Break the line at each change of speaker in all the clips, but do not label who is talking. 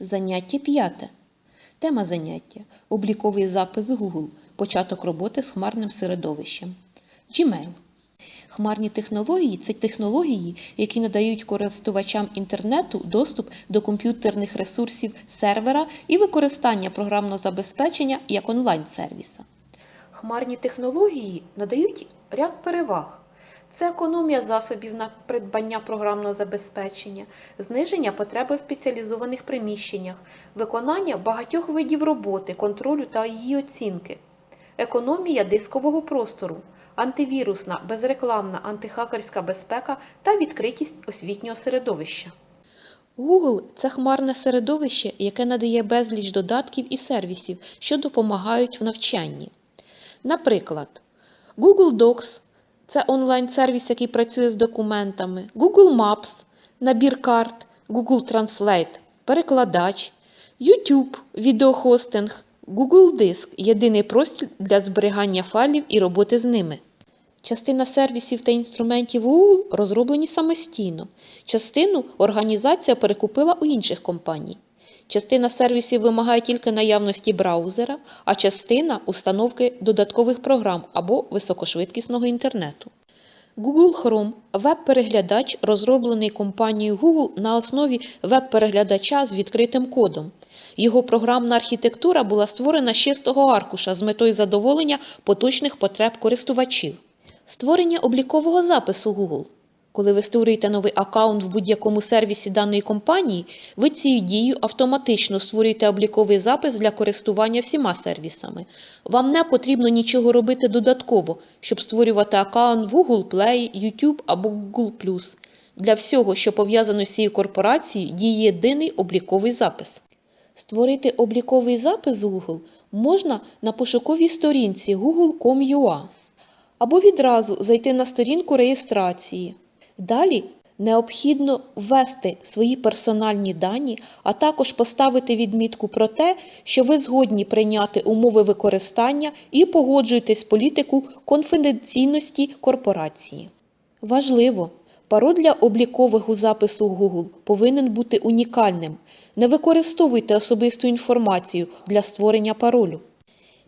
Заняття п'яте. Тема заняття обліковий запис Google. Початок роботи з хмарним середовищем. Gmail. Хмарні технології це технології, які надають користувачам інтернету доступ до комп'ютерних ресурсів сервера і використання програмного забезпечення як онлайн-сервіса. Хмарні технології надають ряд переваг. Це економія засобів на придбання програмного забезпечення, зниження потреби в спеціалізованих приміщеннях, виконання багатьох видів роботи, контролю та її оцінки, економія дискового простору, антивірусна, безрекламна антихакерська безпека та відкритість освітнього середовища. Google – це хмарне середовище, яке надає безліч додатків і сервісів, що допомагають в навчанні. Наприклад, Google Docs це онлайн-сервіс, який працює з документами, Google Maps, набір карт, Google Translate, перекладач, YouTube, відеохостинг, Google Диск єдиний простір для зберігання файлів і роботи з ними. Частина сервісів та інструментів Google розроблені самостійно. Частину організація перекупила у інших компаній. Частина сервісів вимагає тільки наявності браузера, а частина установки додаткових програм або високошвидкісного інтернету. Google Chrome – веб-переглядач, розроблений компанією Google на основі веб-переглядача з відкритим кодом. Його програмна архітектура була створена з чистого аркуша з метою задоволення поточних потреб користувачів. Створення облікового запису Google. Коли ви створюєте новий аккаунт в будь-якому сервісі даної компанії, ви цією дією автоматично створюєте обліковий запис для користування всіма сервісами. Вам не потрібно нічого робити додатково, щоб створювати аккаунт в Google Play, YouTube або Google+. Для всього, що пов'язано з цією корпорацією, діє єдиний обліковий запис. Створити обліковий запис Google можна на пошуковій сторінці google.com.ua або відразу зайти на сторінку реєстрації. Далі необхідно ввести свої персональні дані, а також поставити відмітку про те, що ви згодні прийняти умови використання і погоджуєтесь політику конфіденційності корпорації. Важливо! Пароль для облікового запису Google повинен бути унікальним. Не використовуйте особисту інформацію для створення паролю.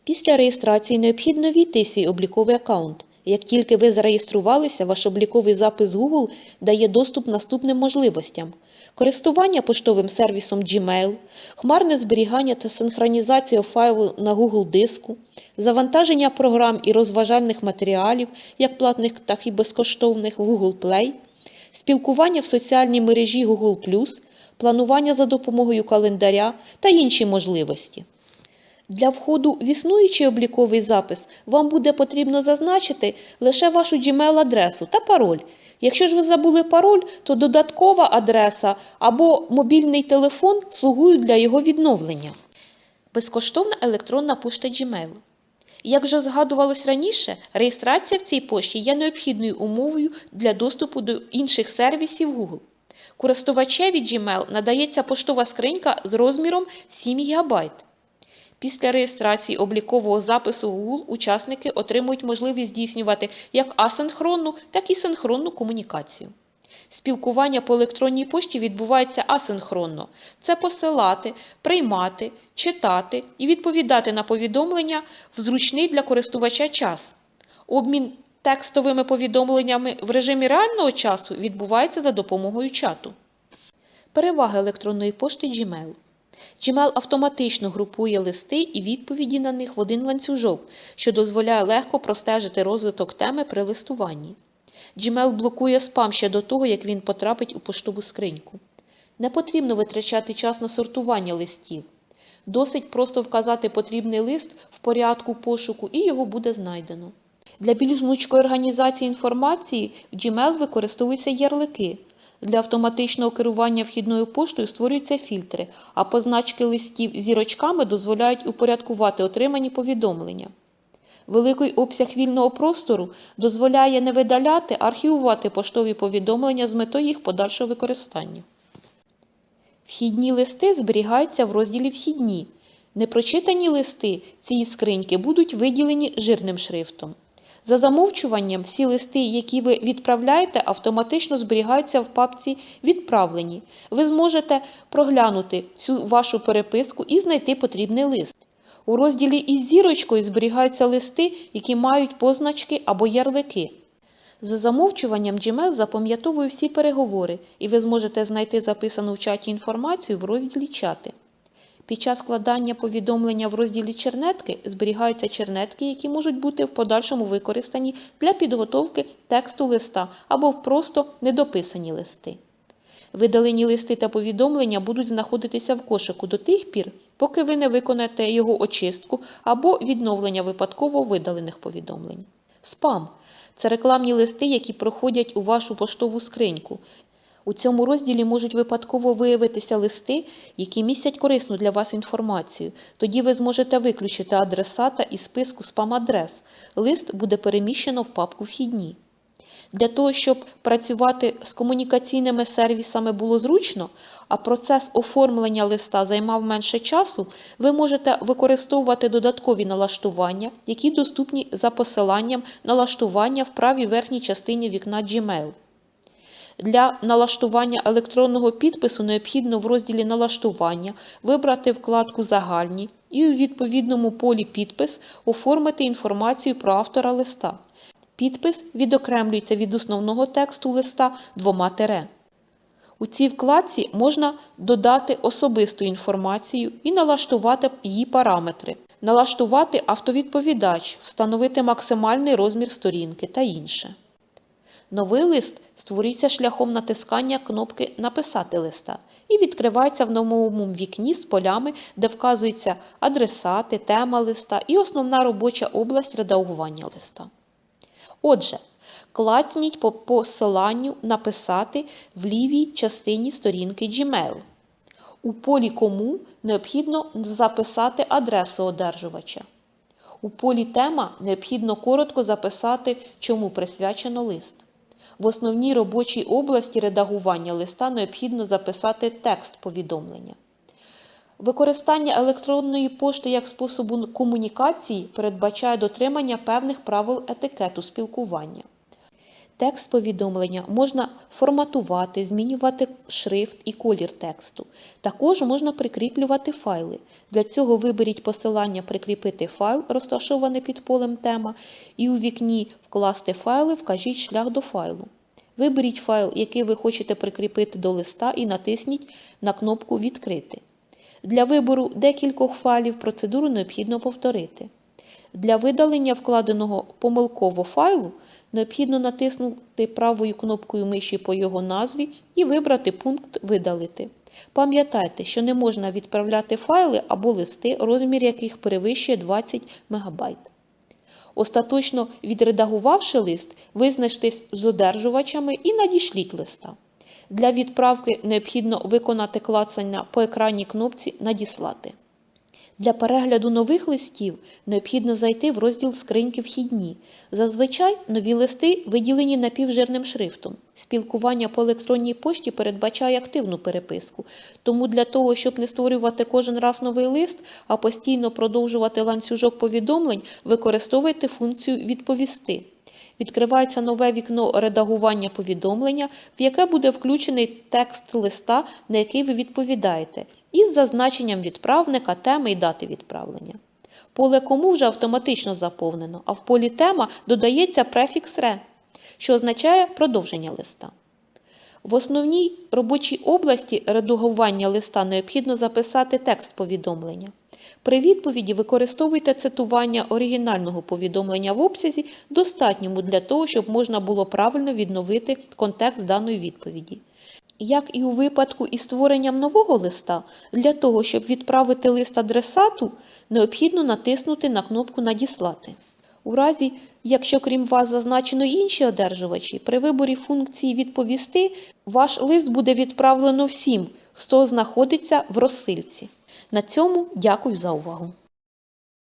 Після реєстрації необхідно війти в свій обліковий аккаунт. Як тільки ви зареєструвалися, ваш обліковий запис Google дає доступ наступним можливостям: користування поштовим сервісом Gmail, хмарне зберігання та синхронізація файлу на Google диску, завантаження програм і розважальних матеріалів, як платних, так і безкоштовних в Google Play, спілкування в соціальній мережі Google+, планування за допомогою календаря та інші можливості. Для входу в існуючий обліковий запис вам буде потрібно зазначити лише вашу Gmail-адресу та пароль. Якщо ж ви забули пароль, то додаткова адреса або мобільний телефон слугують для його відновлення. Безкоштовна електронна пошта Gmail. Як вже згадувалось раніше, реєстрація в цій пошті є необхідною умовою для доступу до інших сервісів Google. Користувачеві Gmail надається поштова скринька з розміром 7 ГБ. Після реєстрації облікового запису Google учасники отримують можливість здійснювати як асинхронну, так і синхронну комунікацію. Спілкування по електронній пошті відбувається асинхронно. Це посилати, приймати, читати і відповідати на повідомлення в зручний для користувача час. Обмін текстовими повідомленнями в режимі реального часу відбувається за допомогою чату. Переваги електронної пошти Gmail. Gmail автоматично групує листи і відповіді на них в один ланцюжок, що дозволяє легко простежити розвиток теми при листуванні. Gmail блокує спам ще до того, як він потрапить у поштову скриньку. Не потрібно витрачати час на сортування листів. Досить просто вказати потрібний лист в порядку пошуку і його буде знайдено. Для більш гнучкої організації інформації в Gmail використовуються ярлики. Для автоматичного керування вхідною поштою створюються фільтри, а позначки листів зірочками дозволяють упорядкувати отримані повідомлення. Великий обсяг вільного простору дозволяє не видаляти, а архівувати поштові повідомлення з метою їх подальшого використання. Вхідні листи зберігаються в розділі Вхідні. Непрочитані листи цієї скриньки будуть виділені жирним шрифтом. За замовчуванням, всі листи, які ви відправляєте, автоматично зберігаються в папці Відправлені. Ви зможете проглянути всю вашу переписку і знайти потрібний лист. У розділі із зірочкою зберігаються листи, які мають позначки або ярлики. За замовчуванням Gmail запам'ятовує всі переговори, і ви зможете знайти записану в чаті інформацію в розділі Чати. Під час складання повідомлення в розділі чернетки зберігаються чернетки, які можуть бути в подальшому використані для підготовки тексту листа або просто недописані листи. Видалені листи та повідомлення будуть знаходитися в кошику до тих пір, поки ви не виконаєте його очистку або відновлення випадково видалених повідомлень. Спам це рекламні листи, які проходять у вашу поштову скриньку. У цьому розділі можуть випадково виявитися листи, які містять корисну для вас інформацію. Тоді ви зможете виключити адресата із списку спам-адрес. Лист буде переміщено в папку Вхідні. Для того, щоб працювати з комунікаційними сервісами було зручно, а процес оформлення листа займав менше часу, ви можете використовувати додаткові налаштування, які доступні за посиланням налаштування в правій верхній частині вікна Gmail. Для налаштування електронного підпису необхідно в розділі Налаштування вибрати вкладку Загальні і у відповідному полі Підпис оформити інформацію про автора листа. Підпис відокремлюється від основного тексту листа двома тире. У цій вкладці можна додати особисту інформацію і налаштувати її параметри, налаштувати автовідповідач, встановити максимальний розмір сторінки та інше. Новий лист створюється шляхом натискання кнопки Написати листа і відкривається в новому вікні з полями, де вказуються адресати, тема листа і основна робоча область редагування листа. Отже, клацніть по посиланню Написати в лівій частині сторінки Gmail. У полі Кому необхідно записати адресу одержувача. У полі Тема необхідно коротко записати, чому присвячено лист. В основній робочій області редагування листа необхідно записати текст повідомлення. Використання електронної пошти як способу комунікації передбачає дотримання певних правил етикету спілкування. Текст повідомлення можна форматувати, змінювати шрифт і колір тексту. Також можна прикріплювати файли. Для цього виберіть посилання Прикріпити файл, розташоване під полем тема, і у вікні Вкласти файли вкажіть шлях до файлу. Виберіть файл, який ви хочете прикріпити до листа, і натисніть на кнопку Відкрити. Для вибору декількох файлів процедуру необхідно повторити. Для видалення вкладеного помилково файлу необхідно натиснути правою кнопкою миші по його назві і вибрати пункт Видалити. Пам'ятайте, що не можна відправляти файли або листи, розмір яких перевищує 20 МБ. Остаточно відредагувавши лист, визначтесь з одержувачами і надішліть листа. Для відправки необхідно виконати клацання по екранній кнопці Надіслати. Для перегляду нових листів необхідно зайти в розділ скриньки вхідні. Зазвичай нові листи виділені напівжирним шрифтом. Спілкування по електронній пошті передбачає активну переписку, тому для того, щоб не створювати кожен раз новий лист, а постійно продовжувати ланцюжок повідомлень, використовуйте функцію Відповісти. Відкривається нове вікно редагування повідомлення, в яке буде включений текст листа, на який ви відповідаєте, із зазначенням відправника, теми і дати відправлення. Поле кому вже автоматично заповнено, а в полі тема додається префікс ре, що означає продовження листа. В основній робочій області редагування листа необхідно записати текст повідомлення. При відповіді використовуйте цитування оригінального повідомлення в обсязі, достатньому для того, щоб можна було правильно відновити контекст даної відповіді. Як і у випадку із створенням нового листа, для того, щоб відправити лист адресату, необхідно натиснути на кнопку Надіслати. У разі, якщо крім вас зазначено інші одержувачі, при виборі функції Відповісти ваш лист буде відправлено всім, хто знаходиться в розсилці. На цьому дякую за увагу.